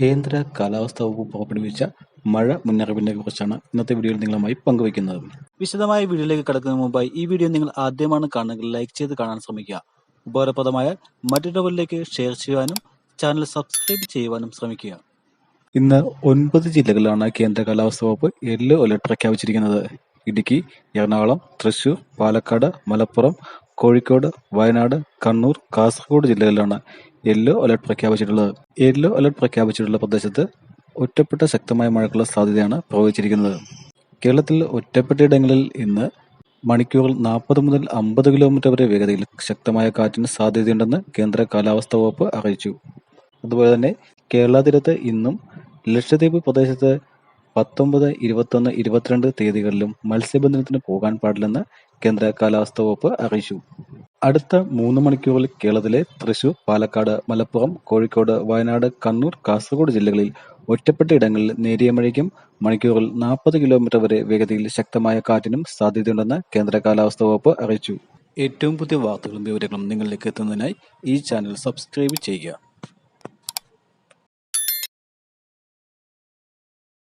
കേന്ദ്ര കാലാവസ്ഥാ വകുപ്പ് പുറപ്പെടുവിച്ച മഴ മുന്നറിയിപ്പിനെ കുറിച്ചാണ് ഇന്നത്തെ വീഡിയോയിൽ നിങ്ങളുമായി പങ്കുവയ്ക്കുന്നത്. വിശദമായ വീഡിയോയിലേക്ക് കടക്കുന്നതിന് മുമ്പായി ഈ വീഡിയോ നിങ്ങൾ ആദ്യമാണ് കാണുന്നതെങ്കിൽ ലൈക്ക് ചെയ്ത് കാണാൻ ശ്രമിക്കുക. ഉപകാരപ്രദമായ മറ്റുള്ളവരിലേക്ക് ഷെയർ ചെയ്യുവാനും ചാനൽ സബ്സ്ക്രൈബ് ചെയ്യുവാനും ശ്രമിക്കുക. ഇന്ന് ഒൻപത് ജില്ലകളിലാണ് കേന്ദ്ര കാലാവസ്ഥാ വകുപ്പ് യെല്ലോ അലർട്ട് പ്രഖ്യാപിച്ചിരിക്കുന്നത്. ഇടുക്കി എറണാകുളം തൃശൂർ പാലക്കാട് മലപ്പുറം കോഴിക്കോട് വയനാട് കണ്ണൂർ കാസർഗോഡ് ജില്ലകളിലാണ് യെല്ലോ അലർട്ട് പ്രഖ്യാപിച്ചിട്ടുള്ളത് യെല്ലോ അലർട്ട് പ്രഖ്യാപിച്ചിട്ടുള്ള പ്രദേശത്ത് ഒറ്റപ്പെട്ട ശക്തമായ മഴയ്ക്കുള്ള സാധ്യതയാണ് പ്രവചിച്ചിരിക്കുന്നത് കേരളത്തിൽ ഒറ്റപ്പെട്ടയിടങ്ങളിൽ ഇന്ന് മണിക്കൂറിൽ നാൽപ്പത് മുതൽ അമ്പത് കിലോമീറ്റർ വരെ വേഗതയിൽ ശക്തമായ കാറ്റിന് സാധ്യതയുണ്ടെന്ന് കേന്ദ്ര കാലാവസ്ഥാ വകുപ്പ് അറിയിച്ചു. അതുപോലെ തന്നെ കേരള തീരത്ത് ഇന്നും ലക്ഷദ്വീപ് പ്രദേശത്ത് പത്തൊമ്പത് ഇരുപത്തൊന്ന് ഇരുപത്തിരണ്ട് തീയതികളിലും മത്സ്യബന്ധനത്തിന് പോകാൻ പാടില്ലെന്ന് കേന്ദ്ര കാലാവസ്ഥാ വകുപ്പ് അറിയിച്ചു. അടുത്ത മൂന്ന് മണിക്കൂറിൽ കേരളത്തിലെ തൃശൂർ പാലക്കാട് മലപ്പുറം കോഴിക്കോട് വയനാട് കണ്ണൂർ കാസർഗോഡ് ജില്ലകളിൽ ഒറ്റപ്പെട്ട ഇടങ്ങളിൽ നേരിയ മഴയ്ക്കും മണിക്കൂറിൽ നാൽപ്പത് കിലോമീറ്റർ വരെ വേഗതയിൽ ശക്തമായ കാറ്റിനും സാധ്യതയുണ്ടെന്ന് കേന്ദ്ര കാലാവസ്ഥാ വകുപ്പ് അറിയിച്ചു. ഏറ്റവും പുതിയ വാർത്തകളും വിവരങ്ങളും നിങ്ങളിലേക്ക് എത്തുന്നതിനായി ഈ ചാനൽ സബ്സ്ക്രൈബ് ചെയ്യുക.